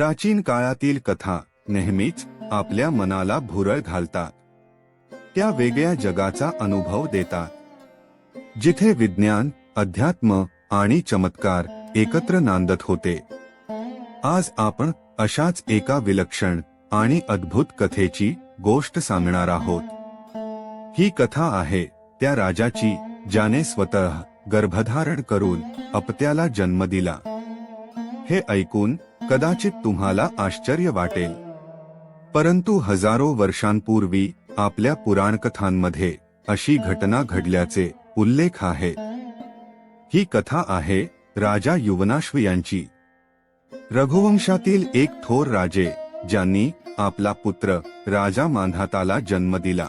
प्राचीन काळातील कथा नेहमीच आपल्या मनाला भुरळ घालतात. त्या वेगळ्या जगाचा अनुभव देतात. जिथे विज्ञान अध्यात्म आणि चमत्कार एकत्र नांदत होते. आज आपण अशाच एका विलक्षण आणि अद्भुत कथेची गोष्ट सांगणार आहोत. ही कथा आहे त्या राजाची ज्याने स्वतः गर्भधारण करून अपत्याला जन्म दिला. हे ऐकून कदाचित तुम्हाला आश्चर्य वाटेल. परंतु हजारो वर्षांपूर्वी आपल्या पुराणकथांमध्ये अशी घटना घडल्याचे उल्लेख आहे. ही कथा आहे राजा युवनाश्व यांची. रघुवंशातील एक थोर राजे ज्यांनी आपला पुत्र राजा मांधाताला जन्म दिला.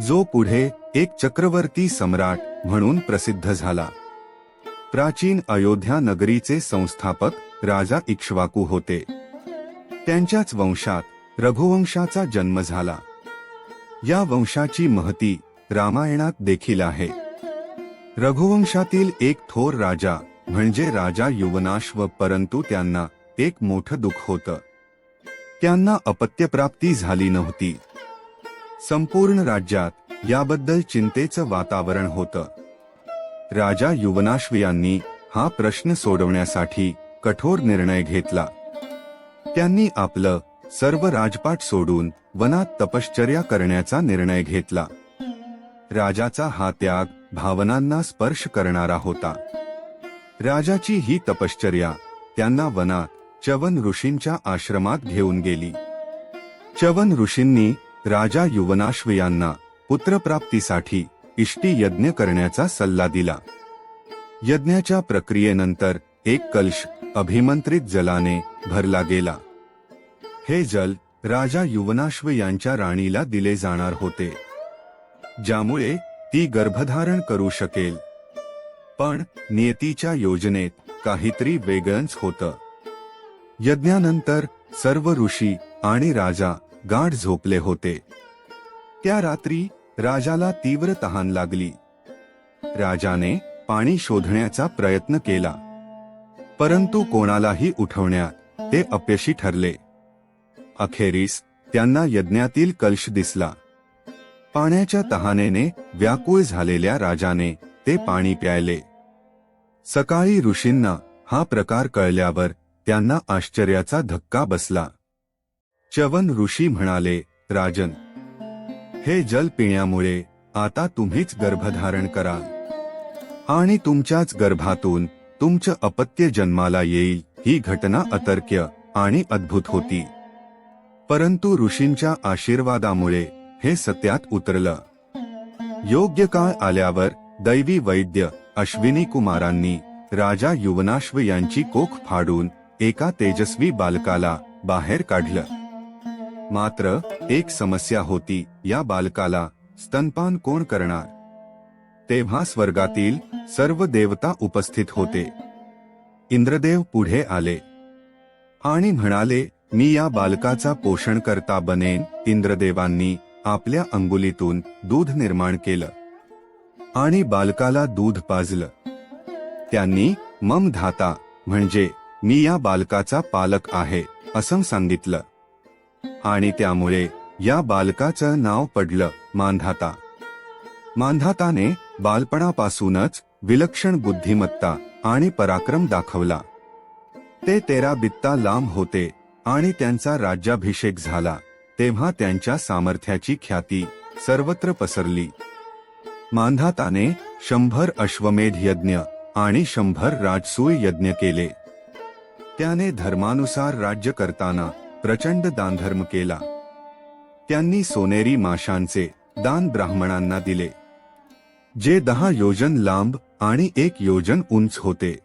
जो पुढे एक चक्रवर्ती सम्राट म्हणून प्रसिद्ध झाला. प्राचीन अयोध्या नगरीचे संस्थापक राजा इक्ष्वाकू होते. त्यांच्याच वंशात रघुवंशाचा जन्म झाला. या वंशाची महती रामायणात देखील आहे. रघुवंशातील एक थोर राजा म्हणजे राजा युवनाश्व परंतु त्यांना एक मोठं दुःख होतं. त्यांना अपत्यप्राप्ती झाली नव्हती. संपूर्ण राज्यात याबद्दल चिंतेचं वातावरण होतं. राजा युवनाश्व यांनी हा प्रश्न सोडवण्यासाठी कठोर निर्णय घेतला. त्यांनी आपलं सर्व राजपाट सोडून वनात तपश्चर्या करण्याचा निर्णय घेतला. राजाचा हा त्याग भावनांना स्पर्श करणारा होता. राजाची ही तपश्चर्या त्यांना वनात चवन ऋषींच्या आश्रमात घेऊन गेली. चवन ऋषींनी राजा युवनाश्व यांना पुत्रप्राप्तीसाठी इष्टी यज्ञ करण्याचा सल्ला दिला. यज्ञाच्या प्रक्रियेनंतर एक कलश अभिमंत्रित जलाने भरला गेला. हे जल राजा युवनाश्व यांच्या राणीला दिले जाणार होते. ज्यामुळे ती गर्भधारण करू शकेल. पण नियतीच्या योजनेत काहीतरी वेगळंच होतं. यज्ञानंतर सर्व ऋषी आणि राजा गाढ झोपले होते. त्या रात्री राजाला तीव्र तहान लागली. राजाने पाणी शोधण्याचा प्रयत्न केला. परंतु कोणालाही उठवण्यात ते अपयशी ठरले. अखेरीस त्यांना यज्ञातील कलश दिसला. पाण्याच्या तहानेने व्याकुळ झालेल्या राजाने ते पाणी प्यायले. सकाळी ऋषींना हा प्रकार कळल्यावर त्यांना आश्चर्याचा धक्का बसला. चवन ऋषी म्हणाले राजन हे जल पिण्यामुळे आता तुम्हीच गर्भधारण कराल. आणि तुमच्याच गर्भातून तुमचं अपत्य जन्माला येईल ही घटना अतर्क्य आणि अद्भुत होती. परंतु ऋषींच्या आशीर्वादामुळे हे सत्यात उतरलं. योग्य काळ आल्यावर दैवी वैद्य अश्विनी कुमारांनी राजा युवनाश्व यांची कोख फाडून एका तेजस्वी बालकाला बाहेर काढलं. मात्र एक समस्या होती या बालकाला स्तनपान कोण करणार? तेव्हा स्वर्गातील सर्व देवता उपस्थित होते. इंद्रदेव पुढे आले. आणि म्हणाले मी या बालकाचा पोषण करता बनेन. इंद्रदेवांनी आपल्या अंगुलीतून दूध निर्माण केलं. आणि बालकाला दूध पाजलं. त्यांनी मम धाता म्हणजे मी या बालकाचा पालक आहे असं सांगितलं. आणि त्यामुळे या बालकाचं नाव पडलं मानधाता. मांधाताने बालपणापासूनच विलक्षण बुद्धिमत्ता आणि पराक्रम दाखवला. ते तेरा बित्ता लांब होते आणि त्यांचा राज्याभिषेक झाला तेव्हा त्यांच्या सामर्थ्याची ख्याती सर्वत्र पसरली. मांधाताने शंभर अश्वमेध यज्ञ आणि शंभर राजसूय यज्ञ केले. त्याने धर्मानुसार राज्य करताना प्रचंड दानधर्म केला. त्यांनी सोनेरी माशांचे दान ब्राह्मणांना दिले. जे दहा योजन लांब आणि एक योजन उंच होते.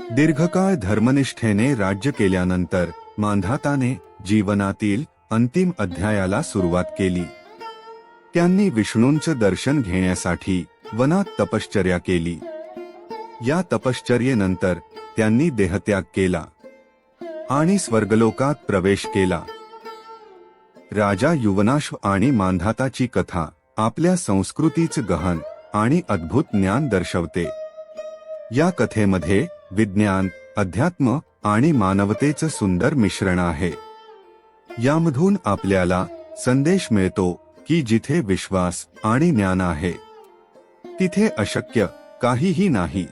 दीर्घकाळ धर्मनिष्ठेने राज्य केल्यानंतर मांधाताने जीवनातील अंतिम अध्यायाला सुरुवात केली. त्यांनी विष्णूंचं दर्शन घेण्यासाठी वनात तपश्चर्या केली. या तपश्चर्येनंतर त्यांनी देहत्याग केला आणि स्वर्गलोकात प्रवेश केला. राजा युवनाश्व आणि मांधाताची कथा आपल्या संस्कृतीचं गहन आणि अद्भुत ज्ञान दर्शवते. या कथेमध्ये विज्ञान अध्यात्म आणि मानवतेचं सुंदर मिश्रण आहे. यामधून आपल्याला संदेश मिळतो की जिथे विश्वास आणि ज्ञान आहे तिथे अशक्य काहीही नाही.